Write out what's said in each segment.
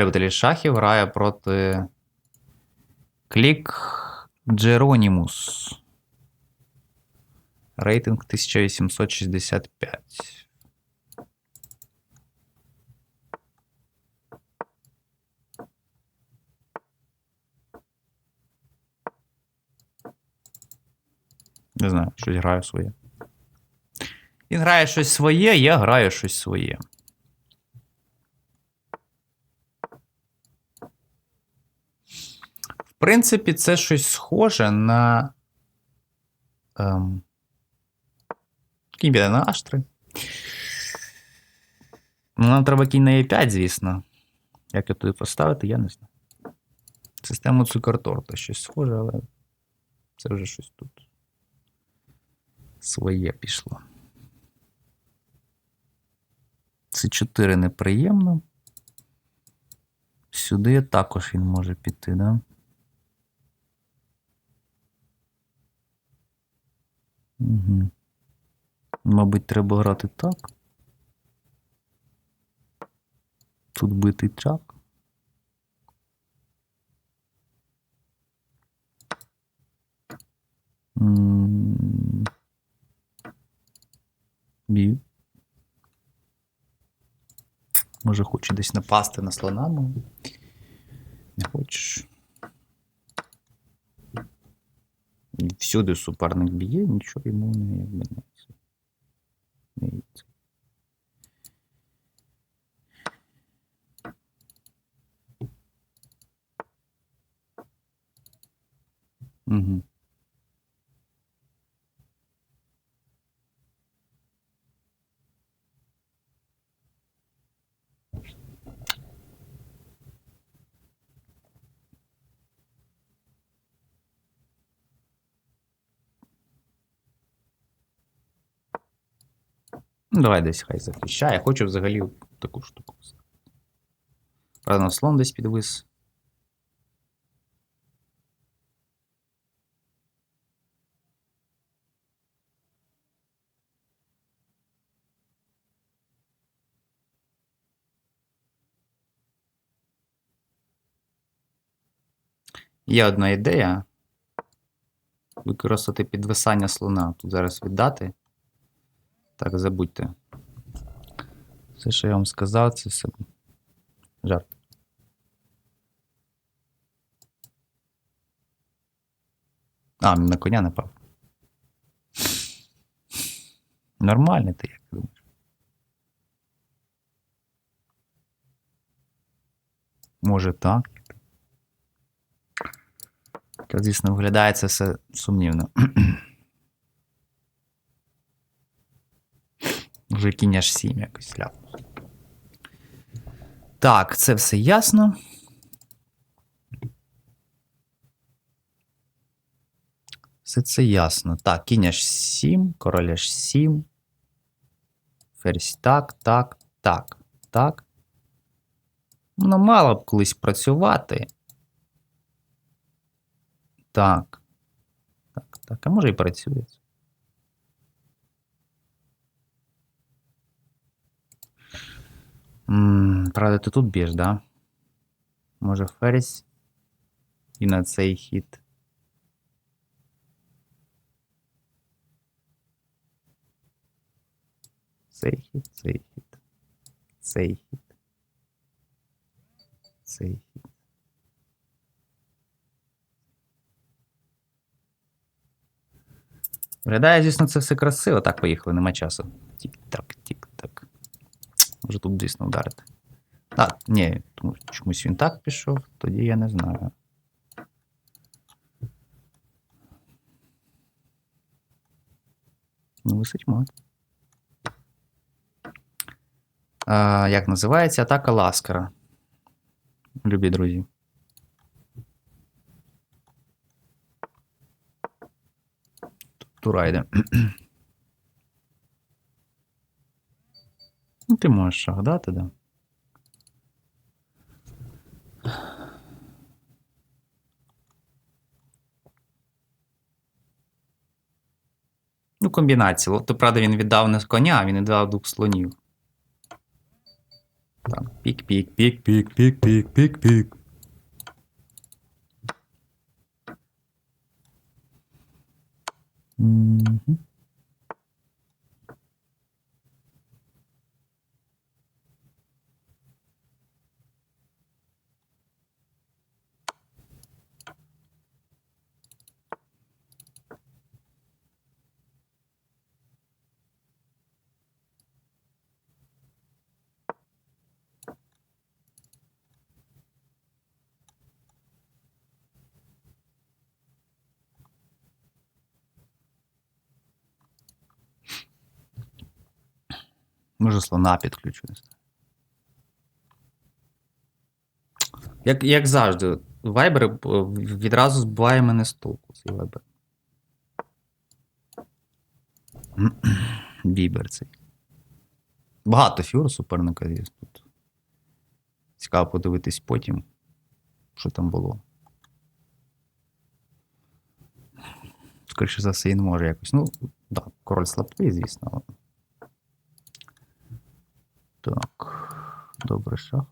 любителі шахів грає проти Клік Джеронімус. Рейтинг 1865. Не знаю, щось граю своє. Він грає щось своє, я граю щось своє. Принципі, це щось схоже на. Ем, кінь піде на H3. Ну, нам треба кінь на E5, звісно. Як його туди поставити, я не знаю. Систему цукерторта щось схоже, але це вже щось тут. Своє пішло. Це 4 неприємно. Сюди також він може піти, да? Угу. Мабуть, треба грати так. Тут битий чак. Б'ю. Може, хоче десь напасти на слона, Всюди суперник б'є, нічого йому не якби не. це-. Угу. Ну, давай десь хай захищає. Я хочу взагалі таку штуку. Правда, слон десь підвис. Є одна ідея. Використати підвисання слона. Тут зараз віддати. Так, забудьте. Все, що я вам сказав, це все жарт. А, він на коня напав. Нормальний ти, як думаєш? Може так. Та, звісно, виглядає це все сумнівно. Вже кінь аж 7 якось ляпнув. Так, це все ясно. Все це ясно. Так, кінь аж 7, король аж 7. Ферзь так, так, так, так. Ну, мало б колись працювати. Так. Так, так. А може і працює. М, Правда, ти тут б'єш, да? Може ферзь і на цей хід. Цей хід, цей хід. Цей хід. Цей хід. Виглядає, звісно, це все красиво. Так, поїхали, нема часу. Тік-так. Може тут дійсно вдарити. А, ні, тому чомусь він так пішов, тоді я не знаю. Ну, висить мат. А, як називається? Атака Ласкара. Любі друзі. Тура йде. Ну, ти можеш шах дати, да. Ну, комбінація. То, правда, він віддав не коня, а він віддав двох слонів. Там, пік, пік, пік, пік, пік, Може слона підключу. Як, як завжди, е, відразу збиває мене з толку. Цей Viber. Вібер цей. Багато фігур суперника є тут. Цікаво подивитись потім, що там було. Скоріше за все, він може якось. Ну, так, да, король слабкий, звісно. Так. Добре, шах.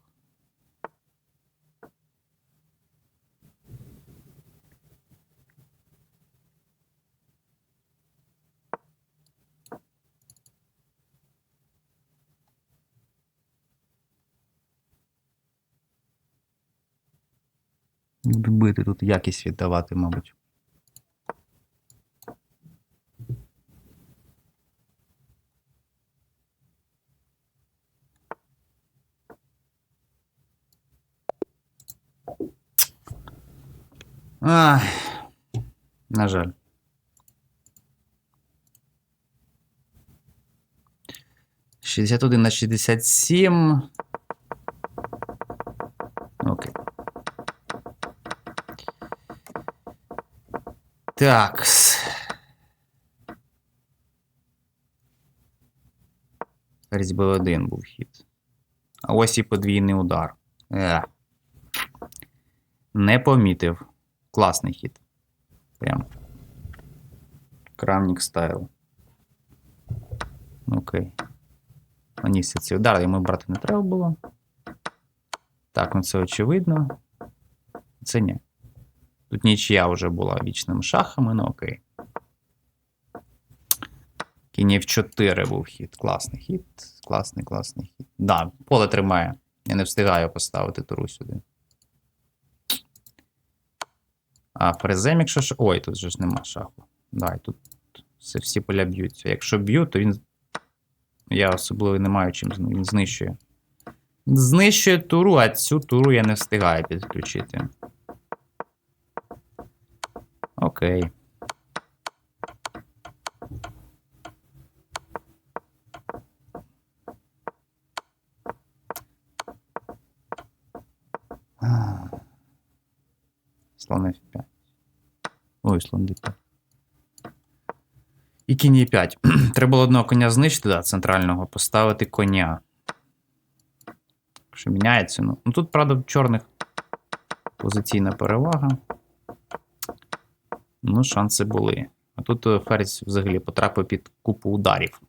Буду бити тут якість віддавати, мабуть. Ах, на жаль. Шістдесят один на шістдесят сім. Окей. Так. Ферзь Б1 був хід. А ось і подвійний удар. Е. Не помітив. Класний хід. Прям. Крамник стайл. Окей. Мені всі ці удари йому брати не треба було. Так, ну це очевидно. Це ні. Тут нічия вже була вічними шахами, ну окей. Кінь F4 був хід. Класний хід. Класний, класний хід. Да, поле тримає. Я не встигаю поставити туру сюди. А фрезем, якщо ж. Ой, тут же ж нема шаху. Да, тут все, всі поля б'ються. Якщо б'ю, то він. Я особливо не маю чим він знищує. Знищує туру, а цю туру я не встигаю підключити. Окей. Слон F5. Ой, слон D5. І кінь E5. Треба було одного коня знищити, да, центрального, поставити коня. Що міняється. Ну, ну тут, правда, в чорних позиційна перевага. Ну, шанси були. А тут е, ферзь взагалі потрапив під купу ударів.